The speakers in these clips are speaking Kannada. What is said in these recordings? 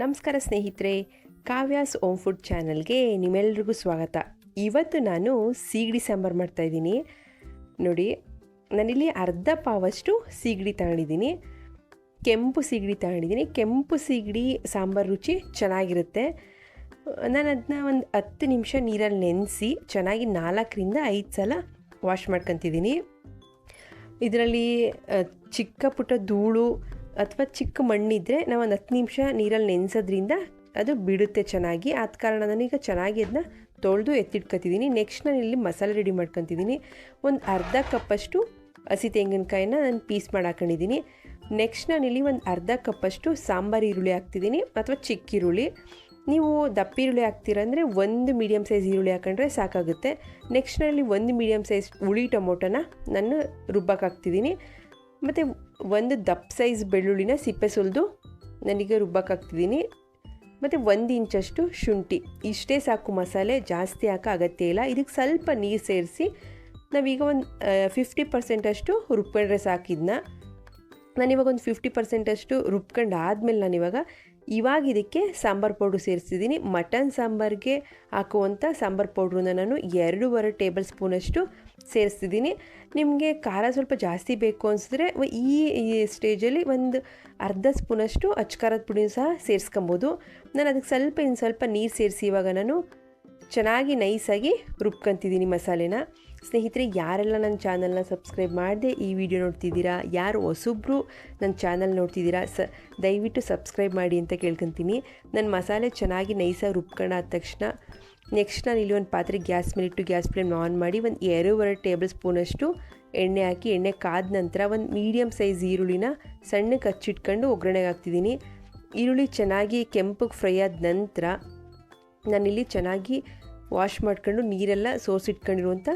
ನಮಸ್ಕಾರ ಸ್ನೇಹಿತರೆ, ಕಾವ್ಯಾಸ್ ಓಮ್ ಫುಡ್ ಚಾನಲ್ಗೆ ನಿಮ್ಮೆಲ್ರಿಗೂ ಸ್ವಾಗತ. ಇವತ್ತು ನಾನು ಸೀಗಡಿ ಸಾಂಬಾರು ಮಾಡ್ತಾಯಿದ್ದೀನಿ ನೋಡಿ, ನಾನಿಲ್ಲಿ ಅರ್ಧ ಪಾವಷ್ಟು ಸೀಗಡಿ ತಗೊಂಡಿದ್ದೀನಿ. ಕೆಂಪು ಸೀಗಡಿ ತಗೊಂಡಿದ್ದೀನಿ. ಕೆಂಪು ಸೀಗಡಿ ಸಾಂಬಾರು ರುಚಿ ಚೆನ್ನಾಗಿರುತ್ತೆ. ನಾನು ಅದನ್ನ ಒಂದು ಹತ್ತು ನಿಮಿಷ ನೀರಲ್ಲಿ ನೆನೆಸಿ ಚೆನ್ನಾಗಿ ನಾಲ್ಕರಿಂದ ಐದು ಸಲ ವಾಶ್ ಮಾಡ್ಕೊತಿದ್ದೀನಿ. ಇದರಲ್ಲಿ ಚಿಕ್ಕ ಪುಟ್ಟ ಧೂಳು ಅಥವಾ ಚಿಕ್ಕ ಮಣ್ಣಿದ್ರೆ ನಾವು ಒಂದು ಹತ್ತು ನಿಮಿಷ ನೀರಲ್ಲಿ ನೆನೆಸೋದ್ರಿಂದ ಅದು ಬಿಡುತ್ತೆ ಚೆನ್ನಾಗಿ. ಆದ ಕಾರಣ ನಾನೀಗ ಚೆನ್ನಾಗಿ ಅದನ್ನ ತೊಳೆದು ಎತ್ತಿಟ್ಕೊತಿದ್ದೀನಿ ನೆಕ್ಸ್ಟ್ ನಾನು ಇಲ್ಲಿ ಮಸಾಲೆ ರೆಡಿ ಮಾಡ್ಕೊತಿದ್ದೀನಿ ಒಂದು ಅರ್ಧ ಕಪ್ಪಷ್ಟು ಹಸಿ ತೆಂಗಿನಕಾಯಿನ ನಾನು ಪೀಸ್ ಮಾಡಾಕೊಂಡಿದ್ದೀನಿ ನೆಕ್ಸ್ಟ್ ನೆಕ್ಸ್ಟ್ ನಾನಿಲ್ಲಿ ಒಂದು ಅರ್ಧ ಕಪ್ಪಷ್ಟು ಸಾಂಬಾರು ಈರುಳ್ಳಿ ಹಾಕ್ತಿದ್ದೀನಿ ಅಥವಾ ಚಿಕ್ಕ ಈರುಳ್ಳಿ. ನೀವು ದಪ್ಪ ಈರುಳ್ಳಿ ಹಾಕ್ತೀರಂದರೆ ಒಂದು ಮೀಡಿಯಮ್ ಸೈಜ್ ಈರುಳ್ಳಿ ಹಾಕೊಂಡ್ರೆ ಸಾಕಾಗುತ್ತೆ. ನೆಕ್ಸ್ಟ್ ನಾನಲ್ಲಿ ಒಂದು ಮೀಡಿಯಮ್ ಸೈಜ್ ಹುಳಿ ಟೊಮೊಟೊನ ನಾನು ರುಬ್ಬಕ್ಕೆ ಹಾಕ್ತಿದ್ದೀನಿ ಮತ್ತು ಒಂದು ದಪ್ಪ ಸೈಜ್ ಬೆಳ್ಳುಳ್ಳಿನ ಸಿಪ್ಪೆ ಸುಲಿದು ನನಗೆ ರುಬ್ಬಕ್ಕಾಗ್ತಿದ್ದೀನಿ ಮತ್ತು ಒಂದು ಇಂಚಷ್ಟು ಶುಂಠಿ. ಇಷ್ಟೇ ಸಾಕು ಮಸಾಲೆ, ಜಾಸ್ತಿ ಹಾಕೋ ಅಗತ್ಯ ಇಲ್ಲ. ಇದಕ್ಕೆ ಸ್ವಲ್ಪ ನೀರು ಸೇರಿಸಿ ನಾವೀಗ ಒಂದು ಫಿಫ್ಟಿ ಪರ್ಸೆಂಟಷ್ಟು ರುಬ್ಕೊಂಡ್ರೆ ಸಾಕಿದ್ನ ನಾನಿವಾಗ ಒಂದು ಫಿಫ್ಟಿ ಪರ್ಸೆಂಟಷ್ಟು ರುಬ್ಕೊಂಡು ಆದಮೇಲೆ ನಾನಿವಾಗ ಇವಾಗ ಇದಕ್ಕೆ ಸಾಂಬಾರು ಪೌಡ್ರು ಸೇರಿಸಿದ್ದೀನಿ. ಮಟನ್ ಸಾಂಬಾರಿಗೆ ಹಾಕುವಂಥ ಸಾಂಬಾರು ಪೌಡ್ರನ್ನ ನಾನು ಎರಡೂವರೆ ಟೇಬಲ್ ಸ್ಪೂನಷ್ಟು ಸೇರಿಸ್ತಿದ್ದೀನಿ ನಿಮಗೆ ಖಾರ ಸ್ವಲ್ಪ ಜಾಸ್ತಿ ಬೇಕು ಅನಿಸಿದ್ರೆ ಈ ಸ್ಟೇಜಲ್ಲಿ ಒಂದು ಅರ್ಧ ಸ್ಪೂನಷ್ಟು ಅಚ್ಕಾರದ ಪುಡಿ ಸಹ ಸೇರಿಸ್ಕೊಬೋದು. ನಾನು ಅದಕ್ಕೆ ಸ್ವಲ್ಪ ಇನ್ನು ಸ್ವಲ್ಪ ನೀರು ಸೇರಿಸಿ ಇವಾಗ ನಾನು ಚೆನ್ನಾಗಿ ನೈಸಾಗಿ ರುಬ್ಕೊತಿದ್ದೀನಿ ಮಸಾಲೆನ. ಸ್ನೇಹಿತರೆ, ಯಾರೆಲ್ಲ ನನ್ನ ಚಾನಲ್ನ ಸಬ್ಸ್ಕ್ರೈಬ್ ಮಾಡದೆ ಈ ವಿಡಿಯೋ ನೋಡ್ತಿದ್ದೀರಾ, ಯಾರು ಹೊಸಬ್ರು ನನ್ನ ಚಾನಲ್ ನೋಡ್ತಿದ್ದೀರಾ, ಸ, ದಯವಿಟ್ಟು ಸಬ್ಸ್ಕ್ರೈಬ್ ಮಾಡಿ ಅಂತ ಕೇಳ್ಕೊತೀನಿ. ನನ್ನ ಮಸಾಲೆ ಚೆನ್ನಾಗಿ ನೈಸಾಗಿ ರುಬ್ಕೊಂಡಾದ ತಕ್ಷಣ ನೆಕ್ಸ್ಟ್ ನಾನು ಇಲ್ಲಿ ಒಂದು ಪಾತ್ರೆ ಗ್ಯಾಸ್ ಮೇಲಿಟ್ಟು ಗ್ಯಾಸ್ ಫ್ಲೇಮ್ ಆನ್ ಮಾಡಿ ಒಂದು ಎರಡೂವರೆ ಟೇಬಲ್ ಸ್ಪೂನಷ್ಟು ಎಣ್ಣೆ ಹಾಕಿ, ಎಣ್ಣೆ ಕಾದ ನಂತರ ಒಂದು ಮೀಡಿಯಮ್ ಸೈಜ್ ಈರುಳ್ಳಿನ ಸಣ್ಣಕ್ಕೆ ಹಚ್ಚಿಟ್ಕೊಂಡು ಒಗ್ಗರಣೆಗೆ ಹಾಕ್ತಿದ್ದೀನಿ. ಈರುಳ್ಳಿ ಚೆನ್ನಾಗಿ ಕೆಂಪಗೆ ಫ್ರೈ ಆದ ನಂತರ ನಾನಿಲ್ಲಿ ಚೆನ್ನಾಗಿ ವಾಶ್ ಮಾಡ್ಕೊಂಡು ನೀರೆಲ್ಲ ಸೋಸಿಟ್ಕೊಂಡಿರುವಂಥ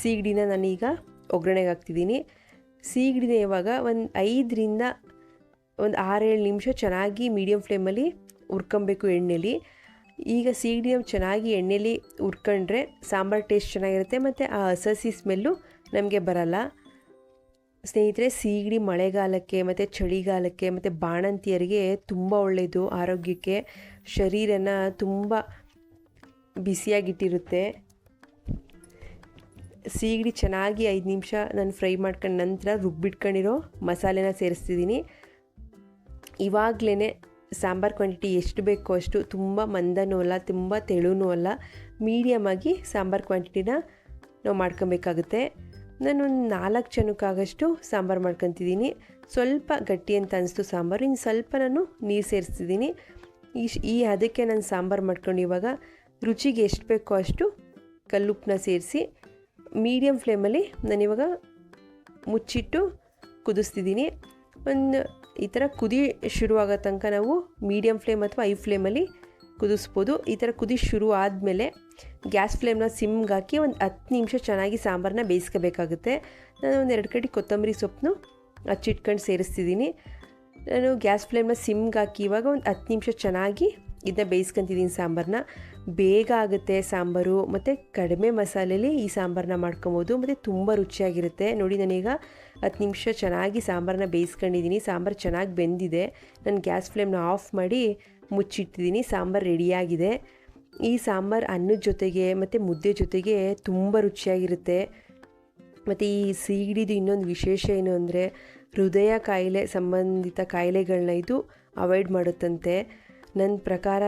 ಸೀಗಡಿನ ನಾನೀಗ ಒಗ್ಗರಣೆಗೆ ಹಾಕ್ತಿದ್ದೀನಿ ಸೀಗಡಿನ ಇವಾಗ ಒಂದು ಐದರಿಂದ ಒಂದು ಆರೇಳು ನಿಮಿಷ ಚೆನ್ನಾಗಿ ಮೀಡಿಯಮ್ ಫ್ಲೇಮಲ್ಲಿ ಹುರ್ಕೊಬೇಕು ಎಣ್ಣೆಲಿ. ಈಗ ಸೀಗಡಿನ ಚೆನ್ನಾಗಿ ಎಣ್ಣೆಲಿ ಹುರ್ಕೊಂಡ್ರೆ ಸಾಂಬಾರು ಟೇಸ್ಟ್ ಚೆನ್ನಾಗಿರುತ್ತೆ ಮತ್ತು ಆ ಹಸಸಿ ಸ್ಮೆಲ್ಲು ನಮಗೆ ಬರಲ್ಲ. ಸ್ನೇಹಿತರೆ, ಸೀಗಡಿ ಮಳೆಗಾಲಕ್ಕೆ ಮತ್ತು ಚಳಿಗಾಲಕ್ಕೆ ಮತ್ತು ಬಾಣಂತಿಯರಿಗೆ ತುಂಬ ಒಳ್ಳೆಯದು ಆರೋಗ್ಯಕ್ಕೆ, ಶರೀರನ ತುಂಬ ಬಿಸಿಯಾಗಿಟ್ಟಿರುತ್ತೆ. ಸೀಗಡಿ ಚೆನ್ನಾಗಿ ಐದು ನಿಮಿಷ ನಾನು ಫ್ರೈ ಮಾಡ್ಕೊಂಡ ನಂತರ ರುಬ್ಬಿಟ್ಕೊಂಡಿರೋ ಮಸಾಲೆನ ಸೇರಿಸ್ತಿದ್ದೀನಿ. ಇವಾಗಲೇ ಸಾಂಬಾರು ಕ್ವಾಂಟಿಟಿ ಎಷ್ಟು ಬೇಕೋ ಅಷ್ಟು ತುಂಬ ಮಂದನೂ ಅಲ್ಲ, ತುಂಬ ತೆಳುನೂ ಅಲ್ಲ ಮೀಡಿಯಮಾಗಿ ಸಾಂಬಾರು ಕ್ವಾಂಟಿಟಿನ ನಾವು ಮಾಡ್ಕೊಬೇಕಾಗುತ್ತೆ. ನಾನು ಒಂದು ನಾಲ್ಕು ಜನಕ್ಕಾಗಷ್ಟು ಸಾಂಬಾರು ಮಾಡ್ಕೊತಿದ್ದೀನಿ. ಸ್ವಲ್ಪ ಗಟ್ಟಿ ಅಂತ ಅನಿಸ್ತು ಸಾಂಬಾರು ಇನ್ನು ಸ್ವಲ್ಪ ನಾನು ನೀರು ಸೇರಿಸ್ತಿದ್ದೀನಿ. ಈ ಈ ಅದಕ್ಕೆ ನಾನು ಸಾಂಬಾರು ಮಾಡ್ಕೊಂಡು ಇವಾಗ ರುಚಿಗೆ ಎಷ್ಟು ಬೇಕೋ ಅಷ್ಟು ಕಲ್ಲುಪ್ಪನ್ನ ಸೇರಿಸಿ ಮೀಡಿಯಮ್ ಫ್ಲೇಮಲ್ಲಿ ನಾನಿವಾಗ ಮುಚ್ಚಿಟ್ಟು ಕುದಿಸ್ತಿದ್ದೀನಿ. ಒಂದು ಈ ಥರ ಕುದಿ ಶುರುವಾಗೋ ತನಕ ನಾವು ಮೀಡಿಯಮ್ ಫ್ಲೇಮ್ ಅಥವಾ ಐ ಫ್ಲೇಮಲ್ಲಿ ಕುದಿಸ್ಬೋದು. ಈ ಥರ ಕುದಿ ಶುರು ಆದಮೇಲೆ ಗ್ಯಾಸ್ ಫ್ಲೇಮ್ನ ಸಿಮ್ಗೆ ಹಾಕಿ ಒಂದು ಹತ್ತು ನಿಮಿಷ ಚೆನ್ನಾಗಿ ಸಾಂಬಾರನ್ನ ಬೇಯಿಸ್ಕೋಬೇಕಾಗುತ್ತೆ. ನಾನು ಒಂದು ಎರಡು ಕಡೆ ಕೊತ್ತಂಬರಿ ಸೊಪ್ಪನ್ನು ಹಚ್ಚಿಟ್ಕೊಂಡು ಸೇರಿಸ್ತಿದ್ದೀನಿ. ನಾನು ಗ್ಯಾಸ್ ಫ್ಲೇಮ್ನ ಸಿಮ್ಗೆ ಹಾಕಿ ಇವಾಗ ಒಂದು ಹತ್ತು ನಿಮಿಷ ಚೆನ್ನಾಗಿ ಇದನ್ನ ಬೇಯಿಸ್ಕೊಂತಿದ್ದೀನಿ ಸಾಂಬಾರನ್ನ ಬೇಗ ಆಗುತ್ತೆ ಸಾಂಬಾರು, ಮತ್ತು ಕಡಿಮೆ ಮಸಾಲೆಯಲ್ಲಿ ಈ ಸಾಂಬಾರನ್ನ ಮಾಡ್ಕೊಬೋದು. ಮತ್ತು ತುಂಬ ರುಚಿಯಾಗಿರುತ್ತೆ. ನೋಡಿ, ನಾನೀಗ ಹತ್ತು ನಿಮಿಷ ಚೆನ್ನಾಗಿ ಸಾಂಬಾರನ್ನ ಬೇಯಿಸ್ಕೊಂಡಿದ್ದೀನಿ ಸಾಂಬಾರು ಚೆನ್ನಾಗಿ ಬೆಂದಿದೆ. ನಾನು ಗ್ಯಾಸ್ ಫ್ಲೇಮ್ನ ಆಫ್ ಮಾಡಿ ಮುಚ್ಚಿಟ್ಟಿದ್ದೀನಿ ಸಾಂಬಾರು ರೆಡಿಯಾಗಿದೆ. ಈ ಸಾಂಬಾರು ಅನ್ನದ ಜೊತೆಗೆ, ಮತ್ತು ಮುದ್ದೆ ಜೊತೆಗೆ ತುಂಬ ರುಚಿಯಾಗಿರುತ್ತೆ. ಮತ್ತು ಈ ಸೀಗಡಿದು ಇನ್ನೊಂದು ವಿಶೇಷ ಏನು ಅಂದರೆ, ಹೃದಯ ಕಾಯಿಲೆ ಸಂಬಂಧಿತ ಕಾಯಿಲೆಗಳನ್ನ ಇದು ಅವಾಯ್ಡ್ ಮಾಡುತ್ತಂತೆ. ನನ್ನ ಪ್ರಕಾರ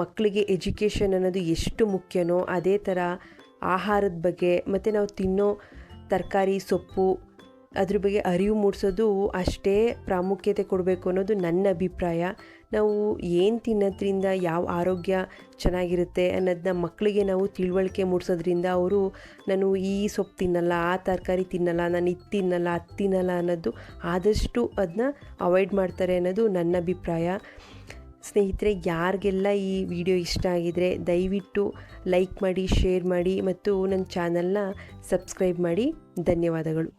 ಮಕ್ಕಳಿಗೆ ಎಜುಕೇಷನ್ ಅನ್ನೋದು ಎಷ್ಟು ಮುಖ್ಯನೋ ಅದೇ ಥರ ಆಹಾರದ ಬಗ್ಗೆ ಮತ್ತು ನಾವು ತಿನ್ನೋ ತರಕಾರಿ, ಸೊಪ್ಪು ಅದ್ರ ಬಗ್ಗೆ ಅರಿವು ಮೂಡಿಸೋದು ಅಷ್ಟೇ ಪ್ರಾಮುಖ್ಯತೆ ಕೊಡಬೇಕು ಅನ್ನೋದು ನನ್ನ ಅಭಿಪ್ರಾಯ. ನಾವು ಏನು ತಿನ್ನೋದ್ರಿಂದ ಯಾವ ಆರೋಗ್ಯ ಚೆನ್ನಾಗಿರುತ್ತೆ ಅನ್ನೋದನ್ನ ಮಕ್ಕಳಿಗೆ ನಾವು ತಿಳುವಳಿಕೆ ಮೂಡಿಸೋದ್ರಿಂದ ಅವರು ನಾನು ಈ ಸೊಪ್ಪು ತಿನ್ನಲ್ಲ, ಆ ತರಕಾರಿ ತಿನ್ನಲ್ಲ, ನಾನು ಇದು ತಿನ್ನಲ್ಲ, ಅದು ತಿನ್ನಲ್ಲ ಅನ್ನೋದು ಆದಷ್ಟು ಅದನ್ನ ಅವಾಯ್ಡ್ ಮಾಡ್ತಾರೆ ಅನ್ನೋದು ನನ್ನ ಅಭಿಪ್ರಾಯ. ಸ್ನೇಹಿತರೆ, ಯಾರಿಗೆಲ್ಲ ಈ ವಿಡಿಯೋ ಇಷ್ಟ ಆಗಿದರೆ ದಯವಿಟ್ಟು ಲೈಕ್ ಮಾಡಿ, ಶೇರ್ ಮಾಡಿ ಮತ್ತು ನನ್ನ ಚಾನಲ್ನ ಸಬ್ಸ್ಕ್ರೈಬ್ ಮಾಡಿ. ಧನ್ಯವಾದಗಳು.